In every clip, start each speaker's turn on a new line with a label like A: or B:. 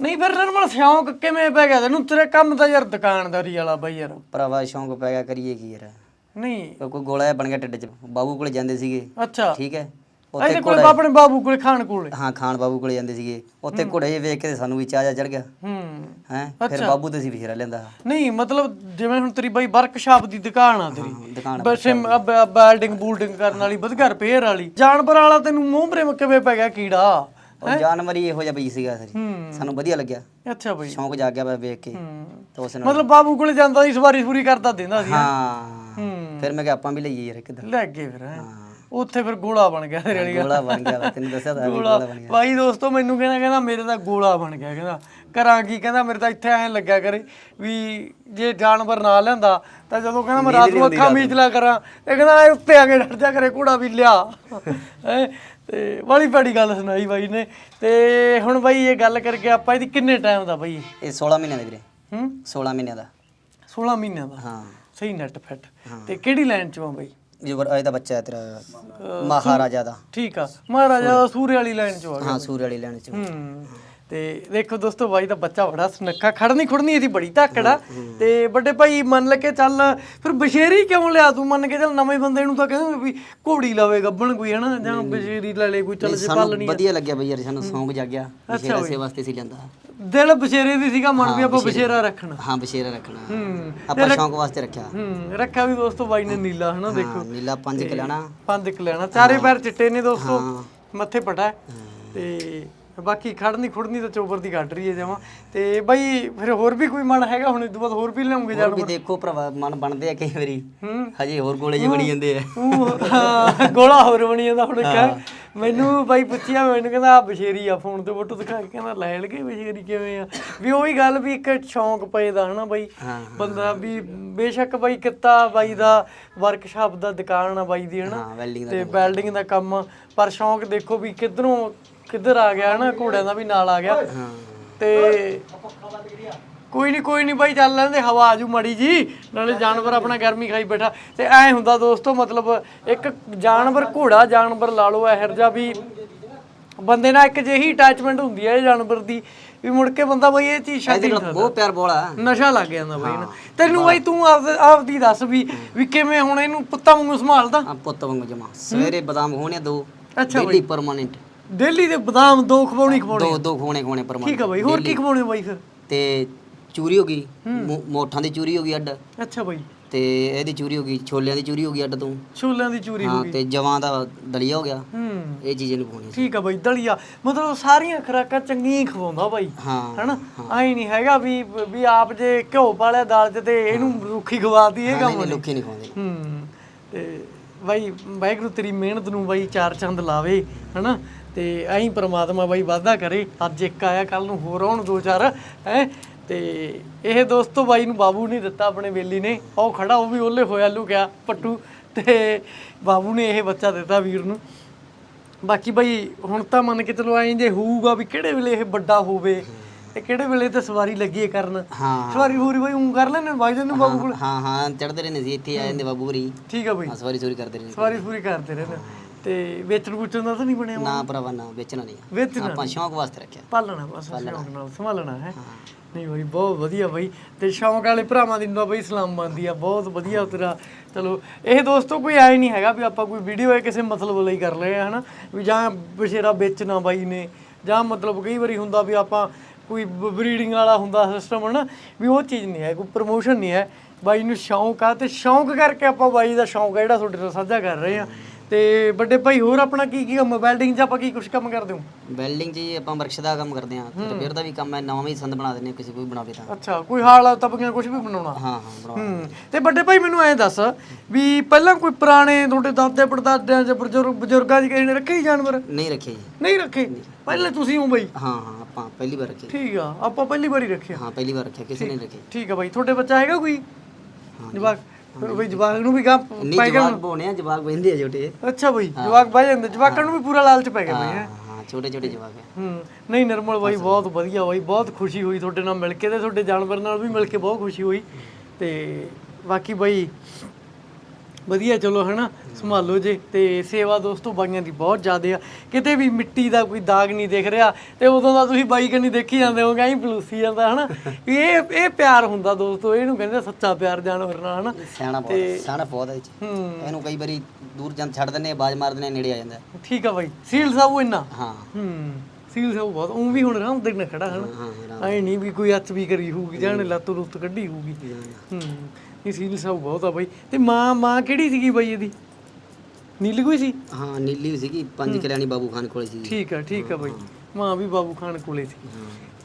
A: ਨਹੀਂ ਫਿਰ ਨਰਮਲ ਸ਼ੌਂਕ ਕਿਵੇਂ ਪੈ ਗਿਆ? ਤੈਨੂੰ ਤੇਰੇ ਕੰਮ ਤਾਂ ਯਾਰ ਦੁਕਾਨਦਾਰੀ ਵਾਲਾ ਬਈ ਯਾਰ।
B: ਭਰਾਵਾ ਸ਼ੌਂਕ ਪੈ ਗਿਆ ਕਰੀਏ ਕੀ ਯਾਰ?
A: ਨਹੀਂ।
B: ਉਹ ਕੋਈ ਗੋਲਾ ਜਿਹਾ ਬਣ ਗਿਆ ਢਿੱਡ 'ਚ ਬਾਬੂ ਕੋਲੇ ਜਾਂਦੇ ਸੀਗੇ।
A: ਅੱਛਾ।
B: ਠੀਕ ਹੈ?
A: ਇਹਦੇ
B: ਉੱਥੇ
A: ਕੋਲ ਆਪਣੇ ਬਾਬੂ ਕੋਲੇ ਖਾਣ ਕੋਲੇ।
B: ਹਾਂ ਖਾਨ ਬਾਬੂ ਕੋਲੇ ਜਾਂਦੇ ਸੀਗੇ। ਉੱਥੇ ਘੋੜੇ ਜਿਹੇ ਵੇਖ ਕੇ ਸਾਨੂੰ ਵੀ ਚਾਹ ਜਾ ਚੜ ਗਿਆ।
A: ਹੂੰ।
B: ਹੈ? ਫਿਰ ਬਾਬੂ ਤੇ ਸੀ ਫੇਰਾ ਲੈਂਦਾ।
A: ਨਹੀਂ ਮਤਲਬ ਜਿਵੇਂ ਹੁਣ ਤੇਰੀ ਬਈ ਵਰਕਸ਼ਾਪ ਦੀ ਦੁਕਾਨ ਆ ਤੇਰੀ।
B: ਦੁਕਾਨ
A: ਬਸੇ ਬਿਲਡਿੰਗ ਬੂਲਡਿੰਗ ਕਰਨ ਵਾਲੀ ਵਧੀਆ ਰਿਪੇਅਰ ਵਾਲੀ। ਜਾਨਵਰ ਵਾਲਾ ਤੈਨੂੰ ਮੂੰਹ ਪ੍ਰੇਮ ਕਿਵੇਂ ਪੈ ਗਿਆ ਕੀੜਾ?
B: ਉਹ ਜਾਨਵਰ ਇਹੋ ਜਿਹਾ ਬਈ ਸੀਗਾ ਸਰੀ।
A: ਹੂੰ।
B: ਸਾਨੂੰ ਵਧੀਆ ਲੱਗਿਆ।
A: ਅੱਛਾ ਬਈ।
B: ਸ਼ੌਂਕ ਜਾਗ ਗਿਆ ਬਸ ਵੇਖ ਕੇ।
A: ਹੂੰ।
B: ਤਾਂ ਉਸ ਨਾਲ
A: ਮਤਲਬ ਬਾਬੂ ਕੋਲੇ ਜਾਂਦਾ ਸੀ ਸਵਾਰੀ ਸੂਰੀ ਕਰਦਾ ਦਿੰਦਾ ਸੀ
B: ਹਾਂ?
A: ਹੂੰ।
B: ਫਿਰ ਮੈਂ ਕਿਹਾ ਆਪਾਂ ਵੀ ਲਈਏ ਯਾਰ ਕਿਦਾਂ
A: ਲੈ ਗਏ ਫਿਰ ਹੈਂ। ਉੱਥੇ ਫਿਰ ਗੋਲਾ ਬਣ ਗਿਆ ਤੇਰੇ ਵਾਲੀ ਗੱਲ।
B: ਗੋਲਾ ਬਣ ਗਿਆ ਵਾ, ਤੈਨੂੰ ਦੱਸਿਆ ਤਾਂ ਹੈ ਵੀ
A: ਗੋਲਾ।
B: ਬਣ ਗਿਆ।
A: ਬਾਈ ਦੋਸਤੋ ਮੈਨੂੰ ਕਹਿੰਦਾ ਕਹਿੰਦਾ ਮੇਰੇ ਤਾਂ ਗੋਲਾ ਬਣ ਗਿਆ ਕਹਿੰਦਾ। ਕਰਾਂ ਕੀ ਕਹਿੰਦਾ ਮੇਰੇ ਤਾਂ ਇੱਥੇ ਐਂ ਲੱਗਿਆ ਕਰੇ ਵੀ ਜੇ ਜਾਨਵਰ ਨਾ ਲੈਂਦਾ ਤਾਂ ਜਦੋਂ ਕਹਿੰਦਾ ਮੈਂ ਰਾਤ ਨੂੰ ਅੱਖਾਂ ਮੀਚ ਲਿਆ ਕਰਾਂ ਇਹ ਕਹਿੰਦਾ ਐ ਉੱਤੇ ਆ ਕੇ ਡਰ ਜਾ ਕਰੇ ਘੋੜਾ ਵੀ ਲਿਆ। ਹੈਂ? ਤੇ ਬੜੀ ਬੜੀ ਗੱਲ ਸੁਣਾਈ ਬਾਈ ਨੇ। ਤੇ ਹੁਣ ਬਾਈ ਇਹ ਗੱਲ ਕਰਕੇ ਆਪਾਂ ਇਹਦੀ ਕਿੰਨੇ ਟਾਈਮ ਦਾ ਬਾਈ?
B: ਇਹ 16 ਮਹੀਨਿਆਂ ਦਾ ਵੀਰੇ।
A: ਹੂੰ?
B: 16 ਮਹੀਨਿਆਂ ਦਾ।
A: 16 ਮਹੀਨਿਆਂ ਦਾ?
B: ਹਾਂ।
A: ਸਹੀ ਨੈਟ ਫਿੱਟ ਤੇ ਕਿਹੜੀ ਲਾਈਨ ਚ ਆ ਬਾਈ?
B: ਜੋ ਇਹ ਤਾਂ ਬੱਚਾ ਹੈ ਤੇਰਾ। ਮਹਾਰਾਜਾ ਦਾ।
A: ਠੀਕ ਆ। ਮਹਾਰਾਜਾ ਸੂਰੇ ਵਾਲੀ ਲਾਈਨ ਚ ਆ ਗਿਆ
B: ਹਾਂ ਸੂਰ ਵਾਲੀ ਲੈਣ ਚ।
A: ਹੂੰ। ਤੇ ਦੇਖੋ ਦੋਸਤੋ ਬਾਈ ਦਾ ਬੱਚਾ ਬੜਾ ਸੁਨੱਖਾ ਖੜਨੀ ਖੁੜਨੀ ਇਹਦੀ ਬੜੀ ਧਾਕੜਾ ਤੇ ਵੱਡੇ ਭਾਈ ਮੰਨ ਲੈ ਕੇ ਚੱਲ ਫਿਰ ਬਸ਼ੇਰੀ ਕਿਉਂ ਲਿਆ ਤੂੰ? ਮੰਨ ਕੇ ਚੱਲ ਨਵੇਂ ਬੰਦੇ ਨੂੰ ਤਾਂ ਕਹਿੰਦੇ ਵੀ ਘੋੜੀ ਲਵੇ ਗੱਬਣ ਕੋਈ ਹਨਾ? ਜਾਂ ਬਸ਼ੇਰੀ ਲੈ ਲੈ ਕੋਈ ਚੱਲ ਜੇ
B: ਸਾਨੂੰ ਵਧੀਆ ਲੱਗਿਆ ਬਈ ਯਾਰ ਸਾਨੂੰ ਸ਼ੌਂਕ ਜਾਗਿਆ ਬਸ਼ੇਰਾ ਸੇ ਵਾਸਤੇ ਸੀ ਲੈਂਦਾ।
A: ਦਿਲ ਬਸ਼ੇਰੇ ਦੀ ਸੀਗਾ ਮਨ ਵੀ ਆਪਾਂ ਬਸ਼ੇਰਾ। ਰੱਖਣਾ।
B: ਹਾਂ ਬਸ਼ੇਰਾ ਰੱਖਣਾ।
A: ਹੂੰ।
B: ਆਪਾਂ ਸ਼ੌਂਕ ਵਾਸਤੇ ਰੱਖਿਆ।
A: ਹੂੰ ਰੱਖਿਆ ਵੀ ਦੋਸਤੋ ਬਾਈ ਨੇ ਨੀਲਾ ਹਨਾ ਦੇਖੋ।
B: ਨੀਲਾ ਪੰਜ ਕਿਲਾਣਾ
A: ਪੰਜ ਕ ਲੈਣਾ। ਚਾਰੇ ਪੈਰ ਚਿੱਟੇ ਨੇ ਦੋਸਤੋ ਮੱਥੇ ਪਟਾ। ਤੇ ਬਾਕੀ ਖੜਨੀ ਖੁੜਨੀ ਤਾਂ ਚੋਬਰ ਦੀ ਕੱਢ ਰਹੀ ਹੈ ਜਮਾ। ਤੇ ਬਾਈ ਫਿਰ ਹੋਰ ਵੀ ਕੋਈ ਮਨ ਹੈਗਾ ਹੁਣ ਇਸ ਤੋਂ ਬਾਅਦ ਹੋਰ ਵੀ ਲਿਆਉਂਗੇ
B: ਹੋਰ ਵੀ ਦੇਖੋ ਭਰਾਵਾ ਮਨ ਬਣਦੇ ਆ ਕਈ ਵਾਰੀ।
A: ਹੂੰ।
B: ਹਜੇ ਹੋਰ ਗੋਲੇ ਜਿਹੇ ਬਣੀ ਜਾਂਦੇ ਆ।
A: ਉਹ, ਹਾਂ, ਗੋਲਾ ਹੋਰ ਬਣੀ ਜਾਂਦਾ ਹੁਣ ਇੱਕ ਮੈਨੂੰ ਬਾਈ ਪੁੱਛਿਆ ਮੈਨੂੰ ਕਹਿੰਦਾ ਆ ਬਸ਼ੇਰੀ ਆ ਫੋਨ ਤੇ ਫੋਟੋ ਦਿਖਾ ਕੇ ਕਹਿੰਦਾ ਲੈ ਲਗੇ ਬਸ਼ੇਰੀ ਕਿਵੇਂ ਆ? ਵੀ ਉਹੀ ਗੱਲ ਵੀ ਇੱਕ ਸ਼ੌਂਕ ਪਏ ਦਾ ਹਨਾ ਬਾਈ।
B: ਹਾਂ
A: ਬੰਦਾ ਵੀ ਬੇਸ਼ੱਕ ਬਾਈ ਕਿੱਤਾ ਬਾਈ ਦਾ ਵਰਕਸ਼ਾਪ ਦਾ ਦੁਕਾਨ ਆ ਬਾਈ ਦੀ ਹਨਾ।
B: ਹਾਂ ਵੈਲਡਿੰਗ ਦਾ
A: ਤੇ ਬਿਲਡਿੰਗ ਦਾ ਕੰਮ ਪਰ ਸ਼ੌਂਕ ਦੇਖੋ ਵੀ ਕਿੱਧਰੋਂ ਕਿੱਧਰ ਆ ਗਿਆ ਹਨਾ ਘੋੜਿਆਂ ਦਾ ਵੀ ਨਾਲ ਆ ਗਿਆ। ਤੇ ਕੋਈ ਨਹੀਂ ਕੋਈ ਨਹੀਂ ਬਾਈ ਚੱਲ ਲੈਂਦੇ ਹਵਾ ਆਜੂ ਮੜੀ ਜੀ। ਨਾਲੇ ਜਾਨਵਰ ਆਪਣਾ ਗਰਮੀ ਖਾਈ ਬੈਠਾ। ਤੇ ਐ ਹੁੰਦਾ ਦੋਸਤੋ ਮਤਲਬ ਇੱਕ ਜਾਨਵਰ ਘੋੜਾ ਜਾਨਵਰ ਲਾ ਲਓ ਇਹੋ ਜਿਹਾ ਵੀ ਬੰਦੇ ਨਾਲ ਇੱਕ ਜਿਹੀ ਅਟੈਚਮੈਂਟ ਹੁੰਦੀ ਹੈ ਇਹ ਜਾਨਵਰ ਦੀ ਵੀ ਮੁੜ ਕੇ ਬੰਦਾ ਬਈ ਇਹ ਚੀਜ਼ ਛੱਡ
B: ਇਹਦੇ
A: ਹੀ
B: ਨਾਲ ਬਹੁਤ ਪਿਆਰ ਬੋਲਾ
A: ਨਸ਼ਾ ਲੱਗ ਜਾਂਦਾ ਬਾਈ ਨਾ। ਤੈਨੂੰ ਬਾਈ ਤੂੰ ਆਪ ਆਪਦੀ ਦੱਸ ਵੀ ਵੀ ਕਿਵੇਂ ਹੁਣ ਇਹਨੂੰ ਪੁੱਤਾਂ ਵਾਂਗੂ ਸੰਭਾਲਦਾ?
B: ਪੁੱਤ ਵਾਂਗੂ ਜਮਾ। ਸਵੇਰੇ ਬਦਾਮ ਹੋਣੇ ਦੋ
A: ਅੱਛਾ
B: ਡੇਲੀ ਪਰਮਾਨੈਂਟ
A: ਡੇਲੀ ਦੇ ਬਦਾਮ ਦੋ ਖਵਾਉਣੀ ਖਵਾਉਣੀ
B: ਦੋ ਦੋ ਖੋਣੇ ਖੋਣੇ ਪਰਮਾਨੈਂਟ
A: ਠੀਕ ਆ ਬਾਈ ਹੋਰ ਕੀ ਖਵਾਉਣੇ ਬਾਈ ਫਿਰ?
B: ਤੇ ਚੂਰੀ ਹੋ ਗਈ ਮੋ- ਮੋਠਾਂ ਦੀ ਚੂਰੀ ਹੋ ਗਈ ਅੱਡ।
A: ਅੱਛਾ ਬਾਈ।
B: ਤੇ ਇਹਦੀ ਚੂਰੀ ਹੋ ਗਈ ਛੋਲਿਆਂ ਦੀ ਚੂਰੀ ਹੋ ਗਈ ਅੱਡ ਤੋਂ।
A: ਛੋਲਿਆਂ ਦੀ ਚੂਰੀ
B: ਹਾਂ ਤੇ ਜਵਾਂ ਦਾ ਦਲੀਆ ਹੋ ਗਿਆ।
A: ਹੂੰ।
B: ਇਹ ਚੀਜ਼ਾਂ ਨੂੰ ਪਾਉਣੀ
A: ਠੀਕ ਆ ਬਾਈ ਦਲੀਆ। ਮਤਲਬ ਸਾਰੀਆਂ ਖੁਰਾਕਾਂ ਚੰਗੀਆਂ ਹੀ ਖਵਾਉਂਦਾ ਬਾਈ।
B: ਹਾਂ
A: ਹਨਾ? ਆਈ ਨਹੀਂ ਹੈਗਾ ਵੀ ਵੀ ਆਪ ਜੇ ਘਿਓ ਪਾਲਿਆ ਦਾਲ ਚ ਤੇ ਇਹਨੂੰ ਰੁੱਖੀ ਖਵਾਤੀ ਇਹ ਕੰਮ
B: ਨਹੀਂ ਲੋਕੀ ਨਹੀਂ। ਖਾਉਂਦੇ
A: ਹੂੰ ਤੇ ਬਾਈ ਵਾਹਿਗੁਰੂ ਤੇਰੀ ਮਿਹਨਤ ਨੂੰ ਬਾਈ ਚਾਰ ਚੰਦ ਲਾਵੇ ਹਨਾ? ਤੇ ਐਂ ਪ੍ਰਮਾਤਮਾ ਬਾਈ ਵਾਅਦਾ ਕਰੇ। ਅੱਜ ਇੱਕ ਆਇਆ ਕੱਲ ਨੂੰ ਹੋਰ ਆਉਣ ਦੋ ਚਾਰ ਹੈ। ਤੇ ਇਹ ਦੋਸਤੋ ਬਾਈ ਨੂੰ ਬਾਬੂ ਨਹੀਂ ਦਿੱਤਾ ਆਪਣੇ ਵੇਲੀ ਨੇ। ਉਹ ਖੜਾ ਉਹ ਵੀ ਉਹਲੇ ਹੋਇਆ ਲੁਕਿਆ ਪੱਟੂ। ਤੇ ਬਾਬੂ ਨੇ ਇਹ ਬੱਚਾ ਦਿੱਤਾ ਵੀਰ ਨੂੰ। ਬਾਕੀ ਬਾਈ ਹੁਣ ਤਾਂ ਮੰਨ ਕੇ ਚਲੋ ਐਂ ਜੇ ਹੋਊਗਾ ਵੀ ਕਿਹੜੇ ਵੇਲੇ ਇਹ ਵੱਡਾ ਹੋਵੇ ਤੇ ਕਿਹੜੇ ਵੇਲੇ ਤੇ ਸਵਾਰੀ ਕਰਨ।
B: ਹਾਂ।
A: ਸਵਾਰੀ ਹੋਰੀ ਬਾਈ ਉਂ ਕਰ ਲੈਣੇ ਬਾਈ ਨੂੰ ਬਾਬੂ ਕੋਲ।
B: ਹਾਂ ਹਾਂ ਚੜਦੇ ਰਹਿੰਦੇ ਸੀ ਇੱਥੇ ਆ ਜਾਂਦੇ ਬਾਬੂ ਹੋਰੀ।
A: ਠੀਕ ਆ ਬਾਈ।
B: ਹਾਂ ਸਵਾਰੀ ਸੋਰੀ ਕਰਦੇ ਰਹਿੰਦੇ।
A: ਸਵਾਰੀ ਪੂਰੀ ਕਰਦੇ ਰਹਿੰਦੇ। ਤੇ ਵੇਚਣ ਵੂਚਣ ਦਾ ਤਾਂ ਨਹੀਂ ਬਣਿਆ
B: ਨਾ ਭਰਾਵਾ ਨਾ ਵੇਚਣਾ ਨਹੀਂ
A: ਵੇਚਣਾ
B: ਆਪਾਂ ਸ਼ੌਂਕ ਵਾਸਤੇ ਰੱਖਿਆ।
A: ਪਾਲਣਾ ਬਸ ਸ਼ੌਂਕ ਨਾਲ ਸੰਭਾਲਣਾ ਹੈ। ਨਹੀਂ ਬਾਈ ਬਹੁਤ ਵਧੀਆ ਬਾਈ। ਤੇ ਸ਼ੌਂਕ ਵਾਲੇ ਭਰਾਵਾਂ ਦੀ ਨੂੰ ਬਾਈ ਸਲਾਮ ਮੰਨਦੀ ਆ। ਬਹੁਤ ਵਧੀਆ ਤੇਰਾ ਚਲੋ ਇਹ ਦੋਸਤੋ ਕੋਈ ਆਏ ਨਹੀਂ ਹੈਗਾ ਵੀ ਆਪਾਂ ਕੋਈ ਵੀਡੀਓ ਹੈ ਕਿਸੇ ਮਤਲਬ ਲਈ ਕਰ ਲਏ ਆ ਹਨਾ? ਵੀ ਜਾਂ ਬਸ਼ੇਰਾ ਵੇਚਣਾ ਬਾਈ ਨੇ। ਜਾਂ ਮਤਲਬ ਕਈ ਵਾਰੀ ਹੁੰਦਾ ਵੀ ਆਪਾਂ ਕੋਈ ਬਰੀਡਿੰਗ ਵਾਲਾ ਹੁੰਦਾ ਸਿਸਟਮ ਹਨਾ? ਵੀ ਉਹ ਚੀਜ਼ ਨਹੀਂ ਹੈ ਕੋਈ ਪ੍ਰਮੋਸ਼ਨ ਨਹੀਂ ਹੈ। ਬਾਈ ਨੂੰ ਸ਼ੌਂਕ ਆ ਤੇ ਸ਼ੌਂਕ ਕਰਕੇ ਆਪਾਂ ਬਾਈ ਦਾ ਸ਼ੌਂਕ ਆ ਜਿਹੜਾ ਤੁਹਾਡੇ ਨਾਲ ਸਾਂਝਾ ਕਰ ਰਹੇ ਆ। ਤੇ ਵੱਡੇ ਭਾਈ ਹੋਰ ਆਪਣਾ ਕੀ ਕੀ ਕੰਮ? ਵੈਲਡਿੰਗ 'ਚ ਆਪਾਂ ਕੀ ਕੁਝ ਕੰਮ ਕਰਦੇ ਹੋ?
B: ਬਿਲਡਿੰਗ 'ਚ ਜੀ ਆਪਾਂ ਵਰਕਸ਼ ਦਾ ਕੰਮ ਕਰਦੇ ਹਾਂ। ਰਿਪੇਅਰ ਦਾ ਵੀ ਕੰਮ ਹੈ ਨਵਾਂ ਵੀ ਸੰਦ ਬਣਾ ਦਿੰਦੇ ਹਾਂ ਕਿਸੇ ਕੋਈ ਬਣਾਵੇ ਤਾਂ।
A: ਅੱਛਾ ਕੋਈ ਹਾਲ ਤਪਕੀਆਂ ਕੁਝ ਵੀ ਬਣਾਉਣਾ?
B: ਹਾਂ ਹਾਂ ਬਣਾ
A: ਹੂੰ। ਤੇ ਵੱਡੇ ਭਾਈ ਮੈਨੂੰ ਐਂ ਦੱਸ ਵੀ ਪਹਿਲਾਂ ਕੋਈ ਪੁਰਾਣੇ ਤੁਹਾਡੇ ਦਾਦੇ ਪੜਦਾਦਿਆਂ ਜਾਂ ਬਜ਼ੁਰਗ ਬਜ਼ੁਰਗਾਂ ਦੀ ਕਿਸੇ ਨੇ ਰੱਖੇ ਜਾਨਵਰ?
B: ਨਹੀਂ ਰੱਖੇ ਜੀ।
A: ਨਹੀਂ ਰੱਖੇ? ਪਹਿਲੇ ਤੁਸੀਂ ਹੋ ਬਈ?
B: ਹਾਂ ਹਾਂ ਆਪਾਂ ਪਹਿਲੀ ਵਾਰ ਰੱਖੇ।
A: ਠੀਕ ਆ ਆਪਾਂ ਪਹਿਲੀ ਵਾਰੀ ਰੱਖਿਆ।
B: ਹਾਂ ਪਹਿਲੀ ਵਾਰ ਰੱਖਿਆ ਕਿਸੇ ਨੇ ਨਹੀਂ ਰੱਖੇ।
A: ਠੀਕ ਆ ਬਾਈ ਤੁਹਾਡੇ ਬੱਚਾ ਹੈਗਾ ਕੋਈ? ਜਵਾਕ ਬਈ ਜਵਾਕ ਨੂੰ ਵੀ ਗਾ
B: ਨਹੀਂ ਜਵਾਕ ਬੋਨੇ ਆ ਜਵਾਕ ਬਹਿੰਦੇ ਆ ਛੋਟੇ।
A: ਅੱਛਾ ਬਈ ਜਵਾਕ ਬਹਿ ਜਾਂਦੇ ਜਵਾਕਾਂ ਨੂੰ ਵੀ ਪੂਰਾ ਲਾਲਚ ਪੈ ਗਿਆ ਬਈ ਹੈਂ।
B: ਹਾਂ ਹਾਂ ਛੋਟੇ ਛੋਟੇ ਜਵਾਕ ਹੂੰ
A: ਨਹੀਂ ਨਿਰਮਲ ਬਾਈ ਬਹੁਤ ਵਧੀਆ ਬਾਈ ਬਹੁਤ ਖੁਸ਼ੀ ਹੋਈ ਤੁਹਾਡੇ ਨਾਲ ਮਿਲ ਕੇ ਤੇ ਤੁਹਾਡੇ ਜਾਨਵਰ ਨਾਲ ਵੀ ਮਿਲ ਕੇ ਬਹੁਤ ਖੁਸ਼ੀ ਹੋਈ। ਤੇ ਬਾਕੀ ਬਾਈ ਵਧੀਆ ਚਲੋ ਹਨਾ ਸੰਭਾਲੋ ਜੇ। ਤੇ ਸੇਵਾ ਦੋਸਤੋ ਬਾਈਆਂ ਦੀ ਬਹੁਤ ਜ਼ਿਆਦਾ ਆ। ਕਿਤੇ ਵੀ ਮਿੱਟੀ ਦਾ ਕੋਈ ਦਾਗ ਨਹੀਂ ਦਿਖ ਰਿਹਾ ਤੇ ਉਦੋਂ ਦਾ ਤੁਸੀਂ ਬਾਈ ਕੰਨੀ ਦੇਖੀ ਜਾਂਦੇ ਹੋਗੇ ਐਂ ਪਲੂਸੀ ਜਾਂਦਾ ਹਨਾ। ਇਹ ਇਹ ਪਿਆਰ ਹੁੰਦਾ ਦੋਸਤੋ ਇਹਨੂੰ ਕਹਿੰਦੇ ਸੱਚਾ ਪਿਆਰ ਜਾਨਵਰ ਨਾਲ ਹਨਾ।
B: ਸਿਆਣਾ ਬਹੁਤ ਸਿਆਣਾ ਬਹੁਤ ਹੈ ਇਹ 'ਚ। ਇਹਨੂੰ ਕਈ ਵਾਰੀ ਦੂਰ ਜਾਂ ਛੱਡ ਦਿੰਦੇ ਆ ਬਾਜ ਮਾਰ ਦਿੰਦੇ ਆ, ਨੇੜੇ ਆ ਜਾਂਦਾ।
A: ਠੀਕ ਆ ਬਾਈ ਸੀਲ ਸਾਹਿਬ ਇੰਨਾ?
B: ਹਾਂ।
A: ਹੂੰ ਸੀਲ ਸਾਹਿਬ ਬਹੁਤ ਉਹ ਵੀ ਹੁਣ ਰਾਮ ਦੇ ਨਾਲ ਖੜਾ ਹਨਾ।
B: ਹਾਂ
A: ਐ ਨਹੀਂ ਵੀ ਕੋਈ ਹੱਥ ਵੀ ਕਰੀ ਹੋਊਗੀ ਜਾਣੇ ਲੱਤ ਲੁੱਤ ਕੱਢੀ ਹੋਊਗੀ। ਹੂੰ। ਇਹ ਸੀਲ ਸਾਹਿਬ ਬਹੁਤ ਆ ਬਾਈ। ਤੇ ਮਾਂ ਮਾਂ ਕਿਹੜੀ ਸੀਗੀ ਬਾਈ ਇਹਦੀ? ਨੀਲੀ ਕੋਈ ਸੀ?
B: ਹਾਂ ਨੀਲੀ ਸੀਗੀ ਪੰਜ ਕਿਲਿਆਣੀ ਬਾਬੂ ਖਾਨ ਕੋਲੇ ਸੀ
A: ਠੀਕ ਆ ਠੀਕ ਆ ਬਾਈ। ਮਾਂ ਵੀ ਬਾਬੂ ਖਾਨ ਕੋਲੇ ਸੀ।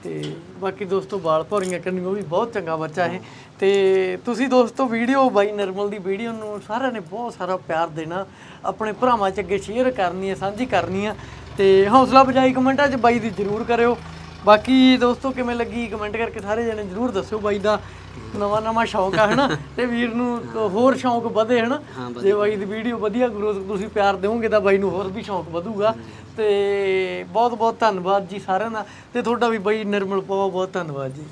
A: ਤੇ ਬਾਕੀ ਦੋਸਤੋ ਵਾਲ ਭੌਰੀਆਂ ਕਰਨੀ ਉਹ ਵੀ ਬਹੁਤ ਚੰਗਾ ਬੱਚਾ ਹੈ ਤੇ ਤੁਸੀਂ ਦੋਸਤੋ ਵੀਡੀਓ ਬਾਈ ਨਰਮਲ ਦੀ ਵੀਡੀਓ ਨੂੰ ਸਾਰਿਆਂ ਨੇ ਬਹੁਤ ਸਾਰਾ ਪਿਆਰ ਦੇਣਾ। ਆਪਣੇ ਭਰਾਵਾਂ ਚ ਅੱਗੇ ਸ਼ੇਅਰ ਕਰਨੀ ਹੈ ਸਾਂਝੀ ਕਰਨੀ ਹੈ। ਤੇ ਹੌਸਲਾ ਬਜਾਈ ਕਮੈਂਟਾਂ 'ਚ ਬਾਈ ਦੀ ਜ਼ਰੂਰ ਕਰਿਓ। ਬਾਕੀ ਦੋਸਤੋ ਕਿਵੇਂ ਲੱਗੀ ਕਮੈਂਟ ਕਰਕੇ ਸਾਰੇ ਜਣੇ ਜ਼ਰੂਰ ਦੱਸਿਓ ਬਾਈ ਦਾ। ਨਵਾਂ ਨਵਾਂ ਸ਼ੌਂਕ ਆ ਹਨਾ? ਤੇ ਵੀਰ ਨੂੰ ਹੋਰ ਸ਼ੌਂਕ ਵਧੇ ਹਨਾ? ਜੇ ਬਾਈ ਦੀ ਵੀਡੀਓ ਵਧੀਆ ਗਰੋਥ ਤੁਸੀਂ ਪਿਆਰ ਦਿਓਗੇ ਤਾਂ ਬਾਈ ਨੂੰ ਹੋਰ ਵੀ ਸ਼ੌਂਕ ਵਧੂਗਾ। ਤੇ ਬਹੁਤ ਬਹੁਤ ਧੰਨਵਾਦ ਜੀ ਸਾਰਿਆਂ ਦਾ। ਤੇ ਤੁਹਾਡਾ ਵੀ ਬਾਈ ਨਿਰਮਲ ਬਹੁਤ ਬਹੁਤ ਧੰਨਵਾਦ ਜੀ।